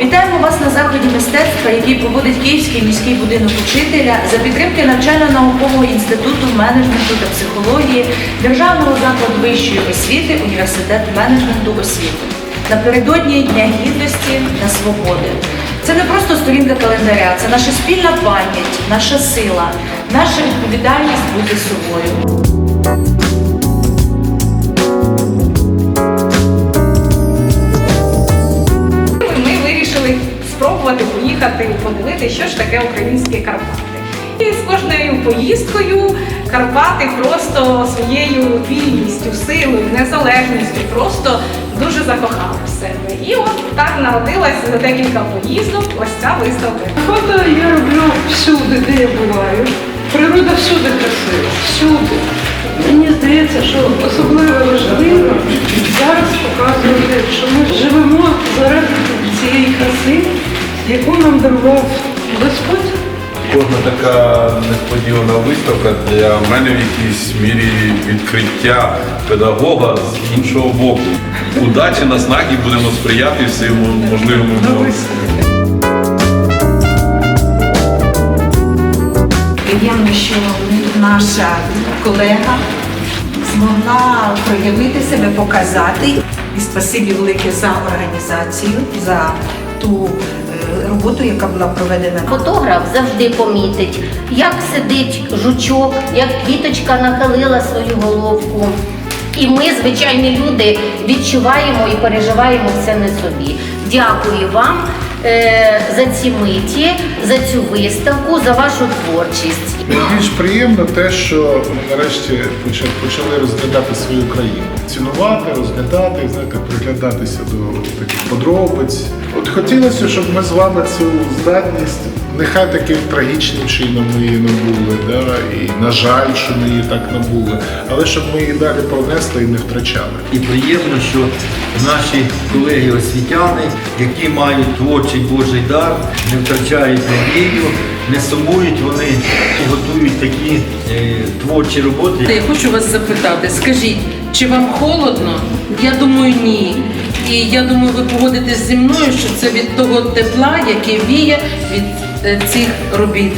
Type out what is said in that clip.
Вітаємо вас на заході мистецтва, який проводить Київський міський будинок учителя за підтримки навчально-наукового інституту менеджменту та психології Державного закладу вищої освіти, університет менеджменту освіти. Напередодні Дня гідності та свободи. Це не просто сторінка календаря, це наша спільна пам'ять, наша сила, наша відповідальність бути собою. ми вирішили спробувати поїхати і подивитися, що ж таке українські Карпати. І з кожною поїздкою Карпати просто своєю вільністю, силою, незалежністю народилася за декілька поїздок ось ця виставка. Фото я роблю всюди, де я буваю. Природа всюди красива, всюди. Мені здається, що особливо важливо зараз показувати, що ми живемо заради цієї краси, яку нам дарував Господь. Кожна така несподівана виставка для мене в якійсь мірі відкриття педагога з іншого боку. Удачі, на наснаги будемо сприяти всім можливим умовам. Приємно, що наша колега змогла проявити себе, показати. І спасибі велике за організацію, за ту роботу, яка була проведена. Фотограф завжди помітить, як сидить жучок, як квіточка нахилила свою головку. І ми, звичайні люди, відчуваємо і переживаємо все на собі. Дякую вам за ці миті, за цю виставку, за вашу творчість. Найбільш приємно те, що ми нарешті поча- почали розглядати свою країну, цінувати, розглядати, знаєте, приглядатися до таких подробиць. От хотілося, щоб ми з вами цю здатність, нехай таким трагічним чином ми її набули, да, і на жаль, що ми її так набули, але щоб ми її далі пронесли і не втрачали. І приємно, що наші колеги освітяни, які мають творчий Божий дар, не втрачають надію, не сумують, вони і готують такі е, творчі роботи. Я хочу вас запитати, скажіть, чи вам холодно? Я думаю, ні. І я думаю, ви погодитесь зі мною, що це від того тепла, яке віє від цих робіт.